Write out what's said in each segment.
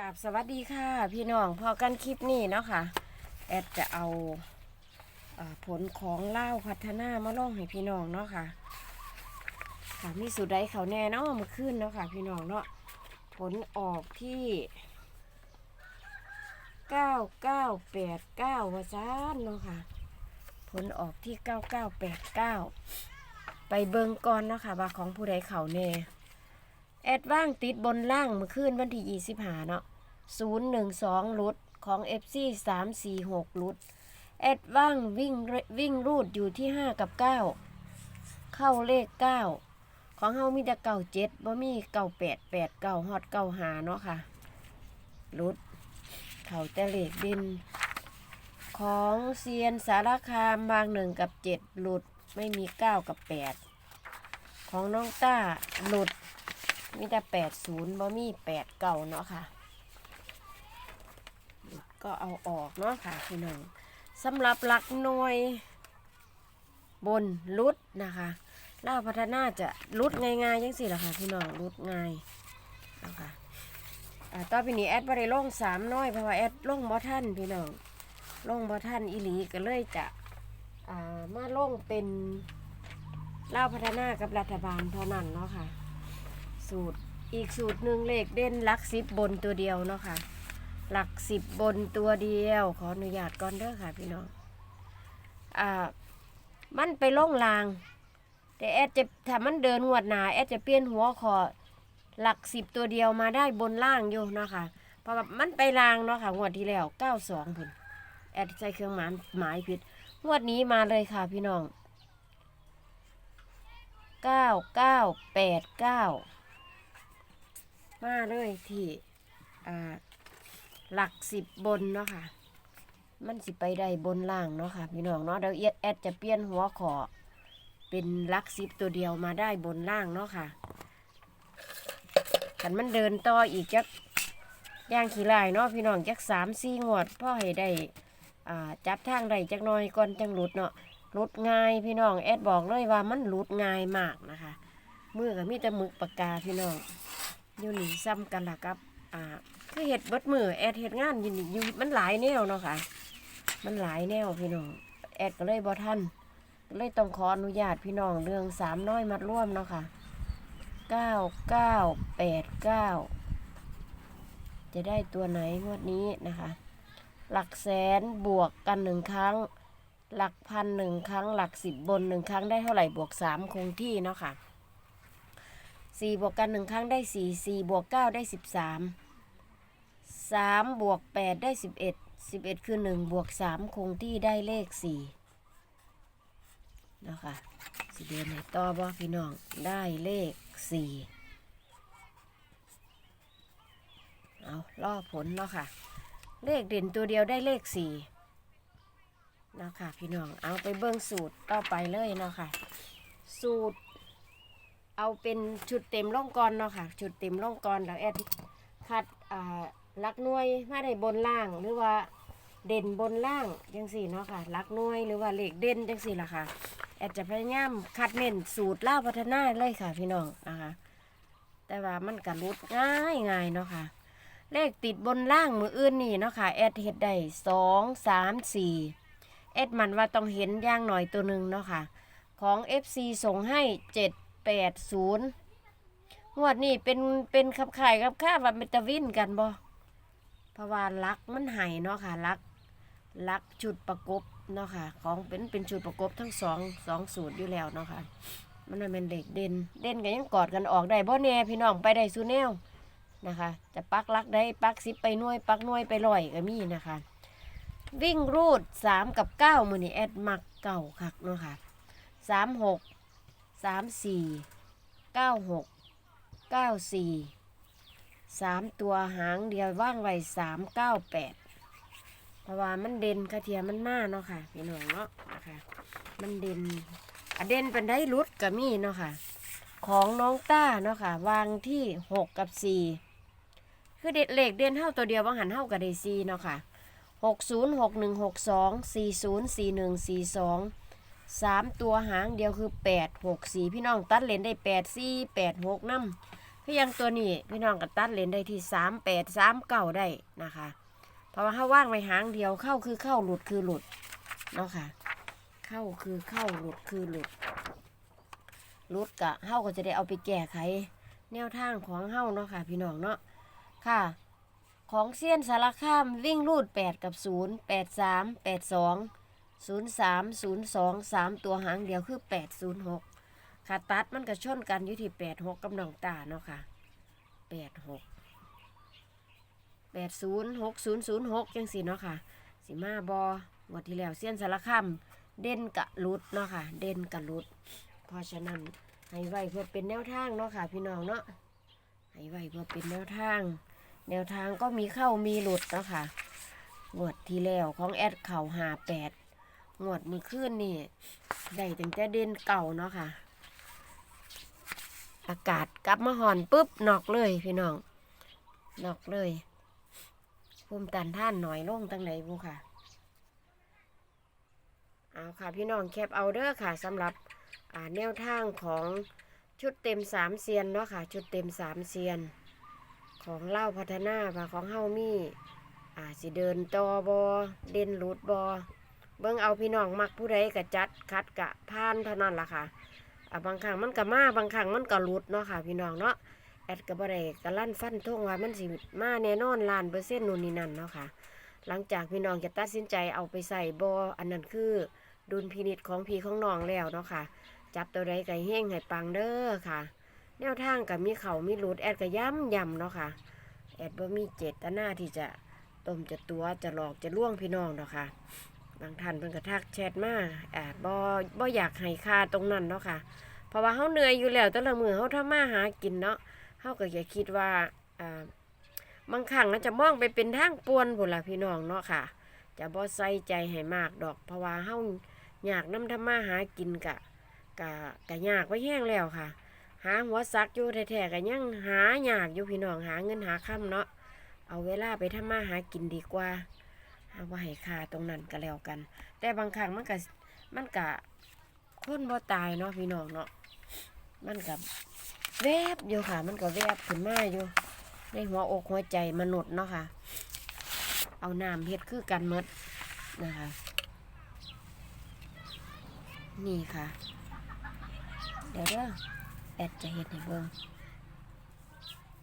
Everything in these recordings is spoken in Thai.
กับสวัสดีค่ะพี่น้องพอกันคลิปนี้เนาะค่ะ แอดจะเอาอผลของเล่าพัฒนามาล่องให้พี่น้องเนาะค่ะค่ะมีสูตรใดเขาแน่เนาะมาขึ้นเนาะค่ะ พี่น้องเนาะผลออกที่เก้าเก้าแปดเก้าวาซานเนาะค่ะ ผลออกที่เก้าเก้าแปดเก้าไปเบิงก่อนเนาะค่ะว่าของผู้ใดเขาแน่ แอดว่างติดบนล่างเมื่อคืนวันที่ยี่สิบหาเนาะศูนย์หนึ่งสองลุดของ FC สามสี่หกลุดแอดว่างวิ่งวิ่งรูดอยู่ที่ห้ากับเก้าเข้าเลขเก้าของเฮามีแต่เก้าเจ็ดบ่มีเก้าแปดแปดเก้าฮอดเก้าหาเนาะค่ะลุดเขาแต่เลขดิน ของเซียนสารคามบางหนึ่งกับเจ็ดหลุดไม่มีเก้ากับแปดของน้องต้าหลุด มีแต่แปดศูนย์บ่มีแปดเก่าเนาะค่ะ ก็เอาออกเนาะค่ะพี่น้องสำหรับหลักหน่วย บนรุดนะคะเล่าพัฒนาจะรุดง่ายๆยังสิล่ะค่ะพี่น้องรุดง่ายนะคะอ่าต่อไปนี้แอดบริลงสามน้อยเพราะว่าแอดลงบ่ท่านพี่น้องลงบ่ท่านอีหลีก็เลยจะอ่ามาลงเป็นเล่าพัฒนากับรัฐบาลเท่านั้นเนาะค่ะ สูตรอีกสูตรหนึ่งเลขเด่นหลักสิบบนตัวเดียวเนาะค่ะ หลักสิบบนตัวเดียว ขออนุญาตก่อนเด้อค่ะพี่น้องอ่ามันไปล่องลาง แต่แอดจะถ้ามันเดินงวดหนาแอดจะเปลี่ยนหัวขอหลักสิบตัวเดียวมาได้บนล่างอยู่เนาะค่ะเพราะว่ามันไปลางเนาะค่ะงวดที่แล้วเก้าสองพุ่นแอดใช้เครื่องหมายหมายผิดงวดนี้มาเลยค่ะพี่น้องเก้าเก้าแปดเก้า มาเลยที่อ่าหลักสิบบนเนาะค่ะ มันสิไปได้บนล่างเนาะค่ะพี่น้องเนาะเดี๋ยวเอียดแอดจะเปลี่ยนหัวขอเป็นหลักสิบตัวเดียวมาได้บนล่างเนาะค่ะกันมันเดินต่ออีกจักย่างขี่ลายเนาะพี่น้องจักสามสี่งวดพ่อให้ได้จับทางได้จักหน้อยก่อนจังหลุดเนาะหลุดง่ายพี่น้องแอดบอกเลยว่ามันหลุดง่ายมากนะคะมือกับมีแต่มึกปากกาพี่น้อง อยู่นี่ซ้ำกันล่ะครับ อ่า คือเห็ดเบดมือแอดเห็ดงานอยู่นี่อยู่มันหลายแนวเนาะค่ะ มันหลายแนวพี่น้อง แอดก็เลยบ่ทันก็เลยต้องขออนุญาตพี่น้องเรื่องสามน้อยมัดร่วมเนาะค่ะเก้าเก้าแปดเก้าจะได้ตัวไหนงวดนี้นะคะ หลักแสนบวกกันหนึ่งครั้ง หลักพันหนึ่งครั้ง หลักสิบบนหนึ่งครั้งได้เท่าไหร่บวกสามคงที่เนาะค่ะ สี่บวกกันหนึ่งครั้งได้สี่สี่บวกเก้าได้สิบสามสามบวกแปดได้สิบเอ็ดสิบเอ็ดคือหนึ่งบวกสามคงที่ได้เลขสี่เนาะคะสิเดือนไหนต่อบ่พี่น้องได้เลขสี่เอาล่อผลเนาะค่ะ เลขเด่นตัวเดียวได้เลขสี่เนาะค่ะพี่น้อง เอาไปเบิ้งสูตรต่อไปเลยเนาะค่ะ สูตร เอาเป็นชุดเต็มร่องกรเนาะค่ะชุดเต็มร่องกรแล้วแอดคัดอ่าลักน่วยมาได้บนล่างหรือว่าเด่นบนล่างจังสี่เนาะค่ะลักน่วยหรือว่าเหลขเด่นจังสี่ล่ะค่ะ แอดจะพยายามคัดเน้นสูตรล่าพัฒนาเลยค่ะพี่น้องนะคะแต่ว่ามันกัรุดง่ายง่ายเนาะค่ะ เลขติดบนล่างมืออื่นนี่เนาะค่ะแอดเฮ็ดได้สองสามสี่แอดมันว่าต้องเห็นย่างหน่อยตัวหนึ่งเนาะค่ะ ของ FC ส่งให้เจ็ด แปดศูนย์งวดนี้เป็นเป็นขับข่ายขับข้าว่าเป็นตะวินกันบ่เพราะว่าลักมันไห้เนาะค่ะลักลักชุดประกบเนาะค่ะ ของเป็นเป็นชุดประกบทั้งสองสองสูตรอยู่แล้วเนาะค่ะ มันเป็นเด็กเด่นเด่นกันยังกอดกันออกได้บ่แน่พี่น้องไปได้สูแนวนะคะ จะปักลักได้ปักสิบไปน่วยปักน่วยไปลอยก็มีนะคะ วิ่งรูดสามกับเก้ามือนี่แอดมักเก่าคักเนาะค่ะสามหก สามสี่เก้าหกเก้าสี่สามตัวหางเดียวว่างไว้สามเก้าแปดเพราะว่ามันเด่นกระเทียมมันมาเนาะค่ะพี่น้องเนาะนะคะมันเด่นอะเด่นเป็นได้รุดกับมีเนาะค่ะ ของน้องต้าเนาะค่ะ วางที่หกกับสี่คือเด็ดเหล็กเด่นเท่าตัวเดียวว่างหันเท่ากับเดซีเนาะค่ะหกศูนย์หกหนึ่งหกสองสี่ศูนย์สี่หนึ่งสี่สอง สามตัวหางเดียวคือแปดหกสี่พี่น้องตัดเลนได้แปดสี่แปดหกน้ำพี่ยังตัวนี้พี่น้องก็ตัดเลนได้ที่สามแปดสามเก้าได้นะคะ เพราะว่าถ้าว่างไว้หางเดียวเข้าคือเข้าหลุดคือหลุดเนาะค่ะ เข้าคือเข้าหลุดคือหลุดหลุดกะเฮาก็จะได้เอาไปแก้ไข แนวทางของเฮาเนาะค่ะ พี่น้องเนาะค่ะ ของเซียนสารคามวิ่งรูด8กับ0 8 3 8 2 0 3 0 2 3 ตัวหางเดียวคือ 8 0 6 ค่ะตัดมันก็ชนกันอยู่ที่ 8 6 กับน้องตาเนาะค่ะ 8 6 8 0 6 0 0 6จังสิเนาะค่ะ สิมาบอหมดที่แล้วเซียนสารคามเด่นกะลุดเนาะค่ะ เด่นกะลุด เพราะฉะนั้นให้ไว้เพื่อเป็นแนวทางเนาะค่ะ พี่น้องเนาะให้ไว้เพื่อเป็นแนวทาง แนวทางก็มีเข้ามีหลุดเนาะค่ะงวดที่แล้วของแอดเข่าหาแปด งวดมือขึ้นนี่ได้ตั้งแต่เด่นเก่าเนาะค่ะ อากาศกลับมาหอนปุ๊บนอกเลยพี่น้องนอกเลยภูมิต้านท่านหน่อยลงตั้งไหนบุค่ะ เอาค่ะพี่น้องแคปเอาเด้อค่ะสำหรับแนวทางของชุดเต็มสามเซียนเนาะค่ะ ชุดเต็มสามเซียน ของเล่าพัฒนาว่าของเฮามีอ่าสิเดินตอบอเด่นหลุดบอ เบิ่งเอาพี่น้องมักผู้ใดกะจัดคัดกะพานเท่านั้นล่ะค่ะอ่าบางครั้งมันก็มาบางครั้งมันก็หลุดเนาะค่ะ พี่น้องเนาะแอดก็บ่ได้กะลั่นฟันทงว่ามันสิมาแน่นอนล้านเปอร์เซ็นต์นู่นนี่นั่นเนาะค่ะ หลังจากพี่น้องจะตัดสินใจเอาไปใส่บออันนั้นคือดุลพินิจของพี่ของน้องแล้วเนาะค่ะ จับตัวใดก่เฮงให้ปังเด้อค่ะ แนวทางกับมีเขามีรูดแอดก็ย้ำย้ำเนาะค่ะ แอดบ่มีเจตนาที่จะต้มจะตัวจะหลอกจะล่วงพี่น้องเนาะค่ะ บางท่านเพิ่นก็ทักแชทมาแอบบ่บ่อยากให้ค่าตรงนั้นเนาะค่ะ เพราะว่าเฮาเหนื่อยอยู่แล้วแต่ละมื้อเฮาทำมาหากินเนาะเฮาก็อย่าคิดว่าอ่าบางครั้งน่าจะมองไปเป็นทางป่วนพุ่นล่ะพี่น้องเนาะค่ะ จะบ่ใส่ใจให้มากดอก เพราะว่าเฮาอยากนำทำมาหากินกะกะกะยากไว้แห้งแล้วค่ะ หาหัวซักอยู่แท้ๆก็ยังหายากอยู่พี่น้องหาเงินหาค่ำเนาะเอาเวลาไปทำมาหากินดีกว่า หาว่าให้ค่าตรงนั้นก็แล้วกัน แต่บางครั้งมันก็มันก็คนบ่ตายเนาะพี่น้องเนาะมันกับแวบอยู่ค่ะ มันก็แวบขึ้นมาอยู่ในหัวอกหัวใจมนุษย์เนาะค่ะ เอาน้ำเฮ็ดคือกันหมดนะคะ นี่ค่ะ เดี๋ยวเด้อแอดจะเห็นให้เบิ่ง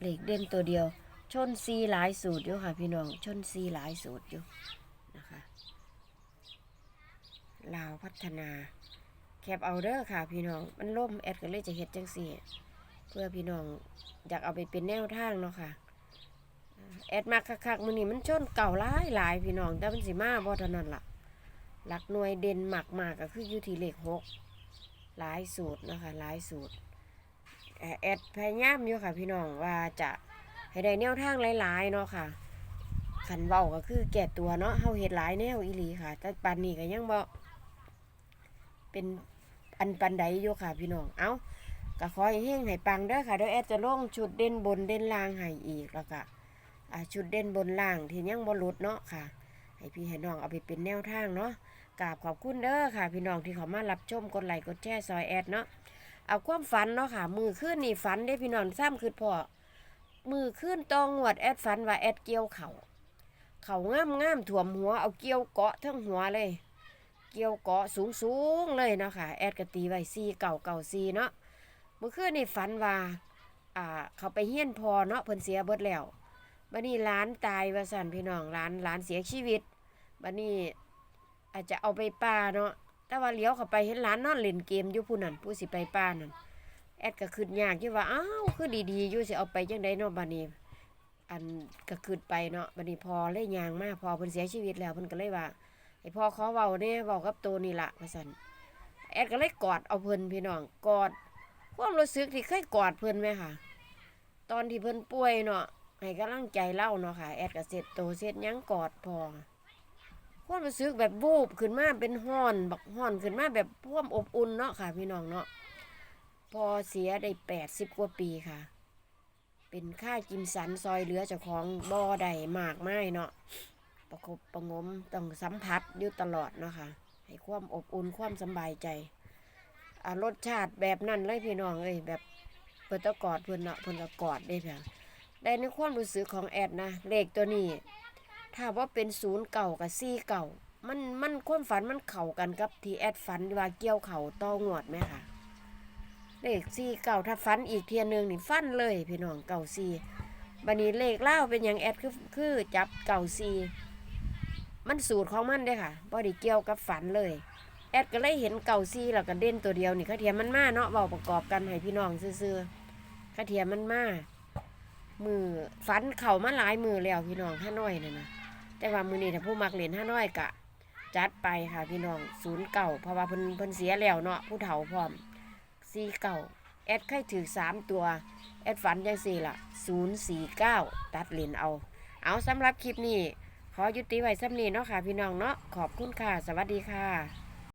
เหล็กเด่นตัวเดียว ชนซีหลายสูตรอยู่ค่ะ พี่น้อง ชนซีหลายสูตรอยู่ นะคะลาวพัฒนา แคปเอาเด้อค่ะ พี่น้องมันล่มแอดก็เลยจะเฮ็ดจังสี่ เพื่อพี่น้องอยากเอาไปเป็นแนวทางเนาะค่ะแอดมาคักๆมือนี้มันชนเก่าหลายหลายพี่น้องแต่มันสิมาบ่เท่านั้นล่ะ หลักหน่วยเด่นหมักมากก็คืออยู่ที่เลขหกหลายสูตรนะคะหลายสูตรแอแอดพยายามอยู่ค่ะพี่น้องว่าจะให้ได้แนวทางหลายๆเนาะค่ะ ขันเบาก็คือแก่ตัวเนาะเฮาเฮ็ดหลายแนวอีหลีค่ะ แต่ปันนี้ก็ยังบ่เป็นอันปันใดอยู่ค่ะพี่น้อง เอ้าก็ขอให้เฮงให้ปังเด้อค่ะเดี๋ยวแอดจะลงชุดเด่นบนเด่นล่างให้อีกแล้วก็ชุดเด่นบนล่างที่ยังบ่หลุดเนาะค่ะ ให้พี่ให้น้องเอาไปเป็นแนวทางเนาะกราบขอบคุณเด้อค่ะ พี่น้องที่เขามารับชมกดไลค์กดแชร์ซอยแอดเนาะเอาความฝันเนาะค่ะ มือขึ้นนี่ฝันได้พี่น้องซ้ำคือพอมือขึ้นตองหวดแอดฝันว่าแอดเกี่ยวเขา เขางามงามๆถ่วมหัวเอาเกี่ยวเกาะทั้งหัวเลย เกี่ยวเกาะสูงสูงๆเลยเนาะค่ะแอดกตีไว้ซีเก่าเก่าซีเนาะมือขึ้นนี่ฝันว่าอ่า เขาไปเฮี้ยนพอเนาะเพิ่นเสียเบิดแล้วบัดนี้ร้านตายว่าสั่นพี่น้องร้านร้านเสียชีวิตบัดนี้อาจจะเอาไปป่าเนาะแต่ว่าเลี้ยวเข้าไปเห็นหลานนอนเล่นเกมอยู่ผู้นั้นผู้สิไปป้านั่นแอดก็คืดยากอยู่ว่าอ้าวคือดีๆอยู่สิเอาไปจังไดเนาะบัดนี้ อันก็คืดไปเนาะบัดนี้พอเลยยางมากพอเพิ่นเสียชีวิตแล้วเพิ่นก็เลยว่าให้พ่อขอเว้าเด้เว้ากับตัวนี่ละว่าซั่นแอดก็เลยกอดเอาเพิ่นพี่น้องกอดความรู้สึกที่เคยกอดเพิ่นไหมค่ะ ตอนที่เพิ่นป่วยเนาะให้กำลังใจเล่าเนาะค่ะ แอดก็เสร็จโตเสร็จยังกอดพอความรู้สึกแบบวูบขึ้นมาเป็นห้อนบักห้อนขึ้นมาแบบพ่วมอบอุ่นเนาะค่ะ พี่น้องเนาะพอเสียได้แปดสิบกว่าปีค่ะ เป็นค่ากินสันซอยเหลือเจ้าของบ่อใดมากไม้เนาะประคบประงมต้องสัมผัสอยู่ตลอดเนาะค่ะให้ความอบอุ่นความสบายใจอารสชาติแบบนั้นเลยพี่น้องเอ้ยแบบเพิ่นตะกอดเพิ่อนเนาะเพิ่อนก็กอดได้เพียงได้ในความรู้สึกของแอดนะเลขตัวนี้ ถ้าว่าเป็นศูนย์เก่ากับซี่เก่ามันมันความฝันมันเข้ากันกับที่แอดฝันว่าเกี่ยวเข่าต่องวดไหมคะ เลขซี่เก่าถ้าฝันอีกเทียหนึงนี่ฟันเลย พี่น้องเก่าซี่บันนี้เลขเล่าเป็นอย่างแอดคือคือจับเก่าซี่มันสูตรของมันเด้ค่ะบ่ได้เกี่ยวกับฝันเลย แอดก็เลยเห็นเก่าซี่แล้วก็เด่นตัวเดียวนี่ข้าเทียมมันมาเนาะเบาประกอบกันให้พี่น้องซื่อๆข้าเทียมมันมามือฝันเข่ามาหลายมือแล้วพี่น้องห้าน้อยน่ะนะแต่ว่ามือนี้ถ้าผู้มักเล่นห้าน้อยกะ จัดไปค่ะพี่น้องศูนย์เก่าเพราะว่าเพิ่นเพิ่นเสียแล้วเนาะผู้เฒ่าพร้อม สี่เก่าแอดไข่ถือสามตัว แอดฝันยังสี่ล่ะศูนย์สี่เก้าตัดเลนเอา เอาสำหรับคลิปนี้ ขอยุติไว้สำนีเนาะค่ะพี่น้องเนาะขอบคุณค่ะ สวัสดีค่ะ